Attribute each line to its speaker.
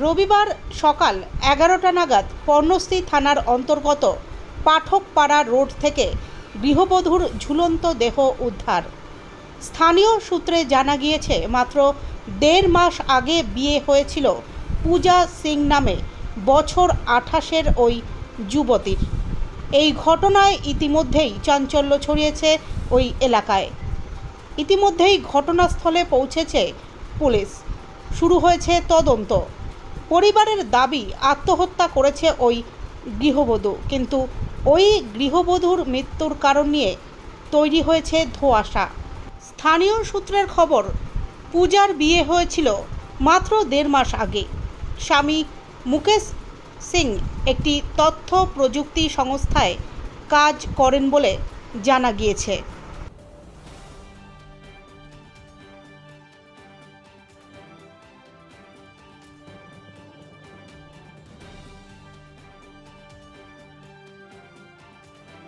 Speaker 1: রবিবার সকাল এগারোটা নাগাদ পর্ণশ্রী থানার অন্তর্গত পাঠকপাড়া রোড থেকে গৃহবধূর ঝুলন্ত দেহ উদ্ধার। স্থানীয় সূত্রে জানা গিয়েছে, মাত্র দেড় মাস আগে বিয়ে হয়েছিল পূজা সিং নামে বছর আঠাশের ওই যুবতীর। এই ঘটনায় ইতিমধ্যেই চাঞ্চল্য ছড়িয়েছে ওই এলাকায়। ইতিমধ্যেই ঘটনাস্থলে পৌঁছেছে পুলিশ। শুরু হয়েছে তদন্ত। পরিবারের দাবি আত্মহত্যা করেছে ওই গৃহবধূ। কিন্তু ওই গৃহবধূর মৃত্যুর কারণ নিয়ে তৈরি হয়েছে ধোঁয়াশা। স্থানীয় সূত্রের খবর, পূজার বিয়ে হয়েছিল মাত্র দেড় মাস আগে। স্বামী মুকেশ সিং একটি তথ্য প্রযুক্তি সংস্থায় কাজ করেন বলে জানা গিয়েছে।